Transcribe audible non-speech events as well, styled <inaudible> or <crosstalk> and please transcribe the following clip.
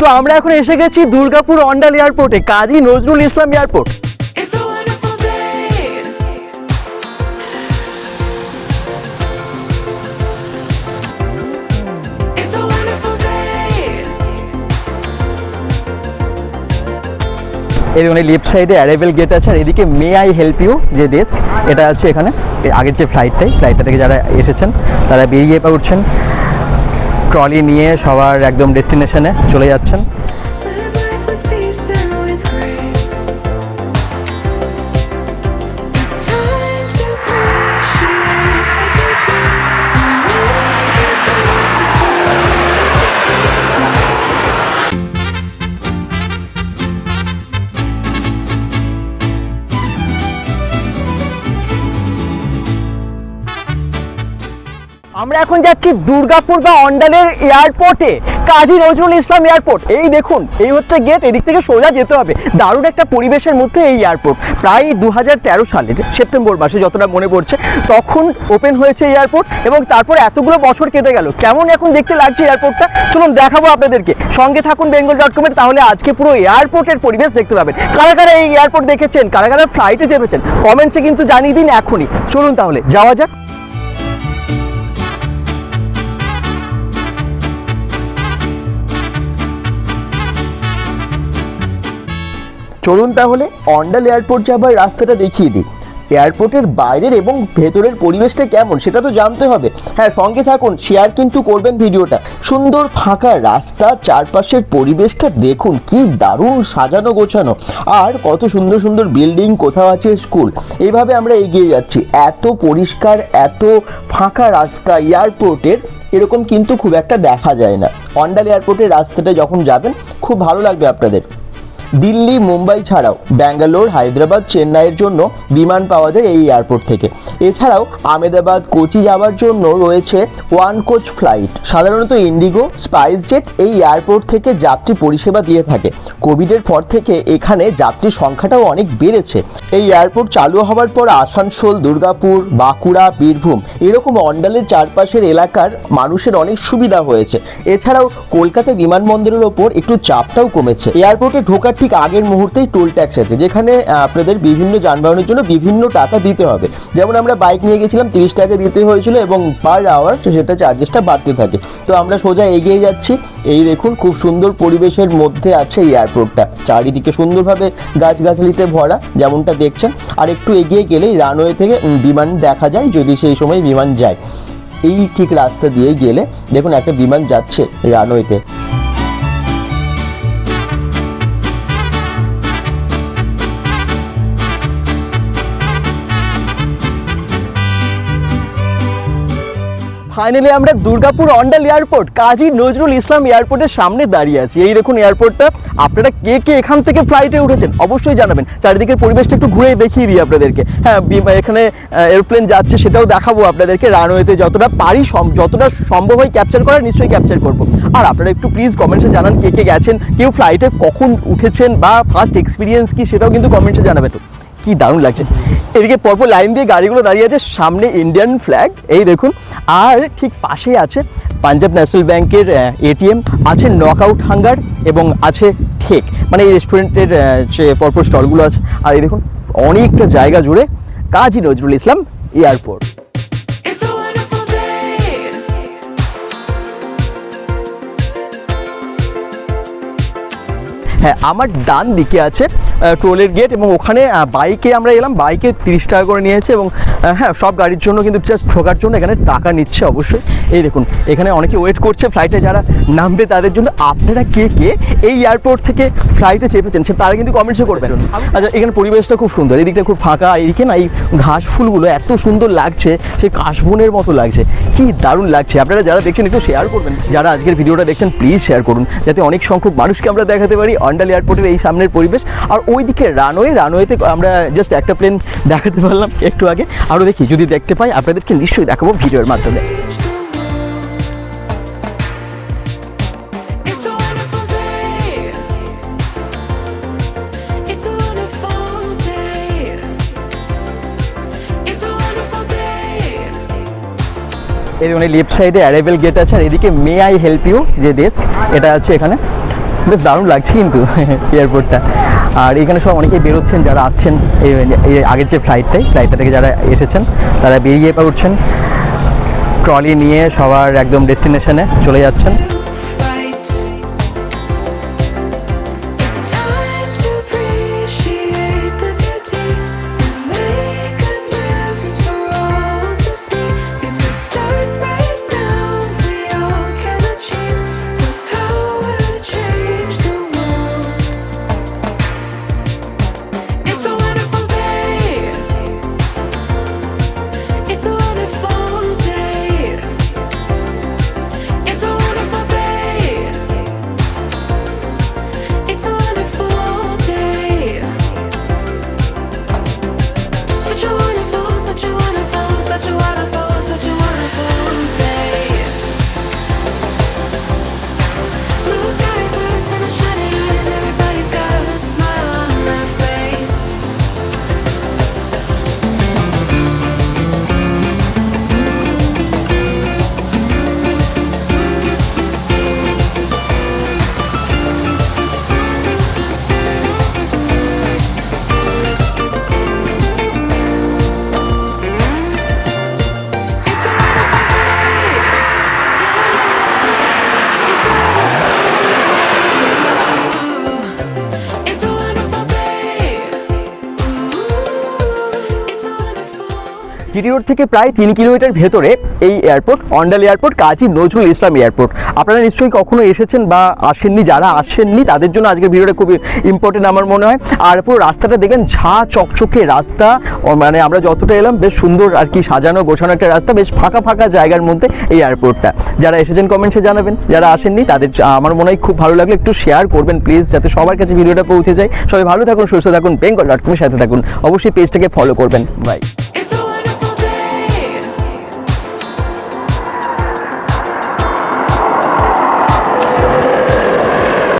তো আমরা এখন এসে গেছি দুর্গাপুর অন্ডাল এয়ারপোর্টে কাজী নজরুল ইসলাম এয়ারপোর্ট. এই দেখুন লেফট সাইডে অ্যারাইভেল গেট আছে আর এদিকে মে আই হেল্প ইউ যে ডেস্ক এটা আছে এখানে আগের যে ফ্লাইটটাই ফ্লাইটটা থেকে যারা এসেছেন তারা বেরিয়ে উঠছেন। ট্রলি নিয়ে সবার একদম ডেস্টিনেশনে চলে যাচ্ছেন। আমরা এখন যাচ্ছি দুর্গাপুর বা অন্ডালের এয়ারপোর্টে কাজী নজরুল ইসলাম এয়ারপোর্ট এই দেখুন, এই হচ্ছে গেট এদিক থেকে সোজা যেতে হবে। দারুণ একটা পরিবেশের মধ্যে এই এয়ারপোর্ট প্রায় দুহাজার তেরো সালের সেপ্টেম্বর মাসে যতটা মনে পড়ছে, তখন ওপেন হয়েছে এয়ারপোর্ট এবং তারপর এতগুলো বছর কেটে গেল। কেমন এখন দেখতে লাগছে এয়ারপোর্টটা চলুন দেখাবো আপনাদেরকে। সঙ্গে থাকুন বেঙ্গল ডট কমের তাহলে আজকে পুরো এয়ারপোর্টের পরিবেশ দেখতে পাবেন। কারা কারা এই এয়ারপোর্ট দেখেছেন? কারা কারা ফ্লাইটে চেপেছেন? কমেন্টসে কিন্তু জানিয়ে দিন এখনই। চলুন তাহলে, যাওয়া যাক। চলুন তাহলে অন্ডাল এয়ারপোর্ট যাবার রাস্তাটা দেখিয়ে দিই। এয়ারপোর্টের বাইরের এবং ভেতরের পরিবেশটা কেমন সেটা তো জানতে হবে। হ্যাঁ সঙ্গে থাকুন শেয়ার কিন্তু করবেন ভিডিওটা। সুন্দর ফাঁকা রাস্তা, চারপাশের পরিবেশটা দেখুন, কি দারুণ সাজানো গোছানো। আর কত সুন্দর সুন্দর বিল্ডিং কোথাও আছে স্কুল এইভাবে আমরা এগিয়ে যাচ্ছি। এত পরিষ্কার, এত ফাঁকা রাস্তা এয়ারপোর্টের, এরকম কিন্তু খুব একটা দেখা যায় না। অন্ডাল এয়ারপোর্টের রাস্তাটা যখন যাবেন, খুব ভালো লাগবে আপনাদের। দিল্লি, মুম্বাই ছাড়াও ব্যাঙ্গালোর, হায়দ্রাবাদ, চেন্নাইয়ের জন্য বিমান পাওয়া যায় এই এয়ারপোর্ট থেকে। এছাড়াও আমেদাবাদ কোচি যাওয়ার জন্য রয়েছে ওয়ান কোচ ফ্লাইট। সাধারণত ইন্ডিগো, স্পাইস জেট এই এয়ারপোর্ট থেকে যাত্রী পরিষেবা দিয়ে থাকে। কোভিডের পর থেকে এখানে যাত্রীর সংখ্যাটাও অনেক বেড়েছে। এই এয়ারপোর্ট চালু হওয়ার পর আসানসোল, দুর্গাপুর, বাঁকুড়া, বীরভূম এরকম অন্ডালের চারপাশের এলাকার মানুষের অনেক সুবিধা হয়েছে। এছাড়াও কলকাতা বিমানবন্দরের ওপর একটু চাপটাও কমেছে। এয়ারপোর্টে ঢোকার ঠিক আগের মুহূর্তেই টোল ট্যাক্স আছে, যেখানে আপনাদের বিভিন্ন যানবাহনের জন্য বিভিন্ন টাকা দিতে হবে। যেমন আমরা বাইক নিয়ে গেছিলাম, তিরিশ টাকা দিতে হয়েছিল এবং পার আওয়ার সেটা চার্জেসটা বাড়তে থাকে। তো আমরা সোজা এগিয়ে যাচ্ছি। এই দেখুন, খুব সুন্দর পরিবেশের মধ্যে আছে এই এয়ারপোর্টটা চারিদিকে সুন্দরভাবে গাছগাছালিতে ভরা, যেমনটা দেখছেন। আর একটু এগিয়ে গেলেই রানওয়ে থেকে বিমান দেখা যায়, যদি সেই সময় বিমান যায়। এই ঠিক রাস্তা দিয়ে গেলে, দেখুন একটা বিমান যাচ্ছে রানওয়েতে ফাইনালি আমরা দুর্গাপুর অন্ডাল এয়ারপোর্ট কাজী নজরুল ইসলাম এয়ারপোর্টের সামনে দাঁড়িয়ে আছি। এই দেখুন এয়ারপোর্টটা আপনারা কে কে এখান থেকে ফ্লাইটে উঠেছেন অবশ্যই জানাবেন। চারিদিকের পরিবেশটা একটু ঘুরে দেখিয়ে দিই আপনাদেরকে। হ্যাঁ এখানে এরোপ্লেন যাচ্ছে, সেটাও দেখাবো আপনাদেরকে রানওয়েতে যতটা পারি যতটা সম্ভব হয় ক্যাপচার করার, নিশ্চয়ই ক্যাপচার করব। আর আপনারা একটু প্লিজ কমেন্টসে জানান কে কে গেছেন, কেউ ফ্লাইটে কখন উঠেছেন বা ফার্স্ট এক্সপিরিয়েন্স কি, সেটাও কিন্তু কমেন্টসে জানাবেন। কি দারুণ লাগছে। এদিকে পরপর লাইন দিয়ে গাড়িগুলো দাঁড়িয়ে আছে সামনে ইন্ডিয়ান ফ্ল্যাগ এই দেখুন আর ঠিক পাশেই আছে পাঞ্জাব ন্যাশনাল ব্যাংকের এটিএম আছে নকআউট হাঙ্গার এবং আছে ঠেক মানে এই রেস্টুরেন্টের যে পরপর স্টলগুলো আছে। আর এই দেখুন অনেকটা জায়গা জুড়ে কাজী নজরুল ইসলাম এয়ারপোর্ট. হ্যাঁ আমার ডান দিকে আছে টোলের গেট এবং ওখানে বাইকে আমরা এলাম, বাইকে তিরিশ টাকা করে নিয়েছে এবং হ্যাঁ সব গাড়ির জন্য কিন্তু জাস্ট ঢোকার জন্য এখানে টাকা নিচ্ছে অবশ্যই। এই দেখুন, এখানে অনেকে ওয়েট করছে ফ্লাইটে যারা নামবে তাদের জন্য। আপনারা কে কে এই এয়ারপোর্ট থেকে ফ্লাইটে চেপেছেন সে তারা কিন্তু কমেন্টসে করবেন। আচ্ছা এখানে পরিবেশটা খুব সুন্দর। এদিকটা খুব ফাঁকা এদিকে না এই ঘাস ফুলগুলো এত সুন্দর লাগছে সেই কাশবনের মতো লাগছে। কি দারুণ লাগছে। আপনারা যারা দেখছেন একটু শেয়ার করবেন। যারা আজকের ভিডিওটা দেখছেন প্লিজ শেয়ার করুন। যাতে অনেক সংখ্যক মানুষকে আমরা দেখাতে পারি। অন্ডাল এয়ারপোর্টের এই সামনের পরিবেশ। আর ওইদিকে রানওয়ে রানওয়েতে আমরা জাস্ট একটা প্লেন দেখাতে পারলাম একটু আগে। আরও দেখি যদি দেখতে পাই আপনাদেরকে নিশ্চয়ই দেখাবো ভিডিওর মাধ্যমে. এই দেখুন লেফট সাইডে অ্যারাইভেল গেট আছে আর এদিকে মে আই হেল্প ইউ যে ডেস্ক এটা আছে এখানে। বেশ দারুণ লাগছে কিন্তু <laughs> এয়ারপোর্টটা আর এখানে সব অনেকেই বেরোচ্ছেন, যারা আসছেন এই আগের যে ফ্লাইটটাই ফ্লাইটটা থেকে যারা এসেছেন, তারা বেরিয়ে পড়ছেন ট্রলি নিয়ে সবার একদম ডেস্টিনেশনে চলে যাচ্ছেন। জিটি রোড থেকে প্রায় তিন কিলোমিটার ভেতরে এই airport Andal airport Kazi Nazrul Islam airport আপনারা নিশ্চয়ই কখনো এসেছেন বা আসেননি, যারা আসেননি, তাদের জন্য আজকের ভিডিওটা খুবই ইম্পর্টেন্ট আমার মনে হয়। আর পুরো রাস্তাটা দেখেন ঝা চকচকে রাস্তা। মানে আমরা যতটা এলাম, বেশ সুন্দর আর কি সাজানো, গোছানো একটা রাস্তা, বেশ ফাঁকা ফাঁকা জায়গার মধ্যে এই এয়ারপোর্টটা যারা এসেছেন কমেন্টসে জানাবেন। যারা আসেননি, তাদের আমার মনে হয় খুব ভালো লাগলে, একটু শেয়ার করবেন প্লিজ যাতে সবার কাছে ভিডিওটা পৌঁছে যায়। সবাই ভালো থাকুন, সুস্থ থাকুন বেঙ্গল ডট কমের সাথে থাকুন। অবশ্যই পেজটাকে ফলো করবেন। বাই